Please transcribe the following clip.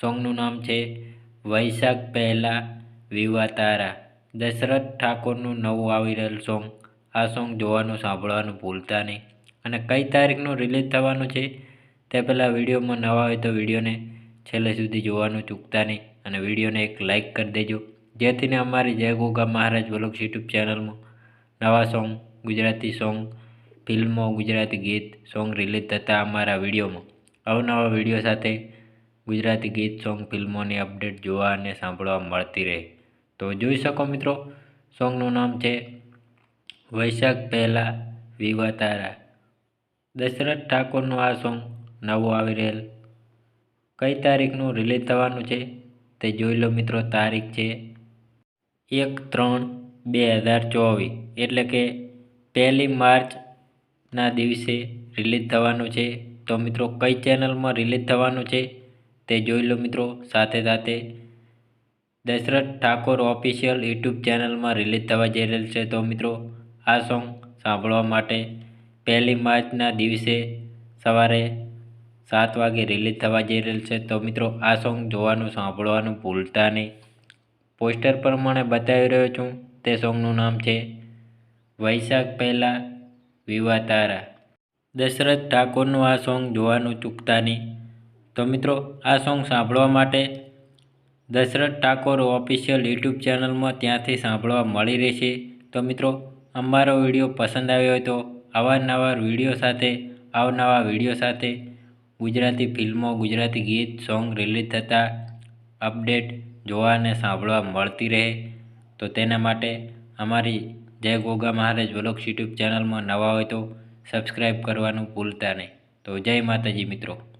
સોંગનું નામ છે વૈશાખ પહેલા વિવા તારા દશરથ ઠાકોરનું નવું આવી રહેલ સોંગ. આ સોંગ જોવાનું સાંભળવાનું ભૂલતા નહીં. અને કઈ તારીખનું રિલીઝ થવાનું છે તે પહેલાં વિડીયોમાં નવા હોય તો વિડીયોને છેલ્લે સુધી જોવાનું ચૂકતા નહીં. અને વિડીયોને એક લાઇક કરી દેજો. જેથીને અમારી જય ગોગા મહારાજ બ્લોગ્સ યુટ્યુબ ચેનલમાં નવા સોંગ, ગુજરાતી સોંગ, ફિલ્મો, ગુજરાતી ગીત, સોંગ રિલીઝ થતા અમારા વિડીયોમાં. અવનવા વીડિયો સાથે ગુજરાતી ગીત, સોંગ, ફિલ્મોની અપડેટ જોવા અને સાંભળવા મળતી રહે. તો જોઈ શકો મિત્રો, સોંગનું નામ છે વૈશાખ પહેલા વિવા તારા. દશરથ ઠાકોરનું આ સોંગ નવું આવી રહેલ. કઈ તારીખનું રિલીઝ થવાનું છે તે જોઈ લો મિત્રો, તારીખ છે એક ત્રણ બે હજાર ચોવીસ. એટલે કે પહેલી માર્ચના દિવસે રિલીઝ થવાનું છે. તો મિત્રો, કઈ ચેનલમાં રિલીઝ થવાનું છે તે જોઈ લો મિત્રો, સાથે સાથે દશરથ ઠાકોર ઓફિશિયલ યુટ્યુબ ચેનલમાં રિલીઝ થવા જઈ રહેલ છે. તો મિત્રો, આ સોંગ સાંભળવા માટે પહેલી માર્ચના દિવસે સવારે સાત વાગે રિલીઝ થવા જઈ રહેલ છે. તો મિત્રો, આ સોંગ જોવાનું, સાંભળવાનું ભૂલતા નહીં. પોસ્ટર પ્રમાણે બતાવી રહ્યો છું. તે સોંગનું નામ છે વૈશાખ પહેલાં વિવા તારા. દશરથ ઠાકોરનું આ સોંગ જોવાનું ચૂકતા નહીં. તો મિત્રો, આ સોંગ સાંભળવા માટે દશરથ ઠાકોર ઓફિશિયલ યુટ્યુબ ચેનલમાં ત્યાંથી સાંભળવા મળી રહેશે. તો મિત્રો, અમારો વીડિયો પસંદ આવ્યો હોય તો અવારનવાર વીડિયો સાથે, અવનવા વીડિયો સાથે ગુજરાતી ફિલ્મો, ગુજરાતી ગીત, સોંગ રિલીઝ થતાં અપડેટ જોવા અને સાંભળવા મળતી રહે. તો તેના માટે અમારી જય ગોગા મહારાજ વ્લોગ્સ યુટ્યુબ ચેનલમાં નવા હોય તો સબસ્ક્રાઈબ કરવાનું ભૂલતા નહીં. તો જય માતાજી મિત્રો.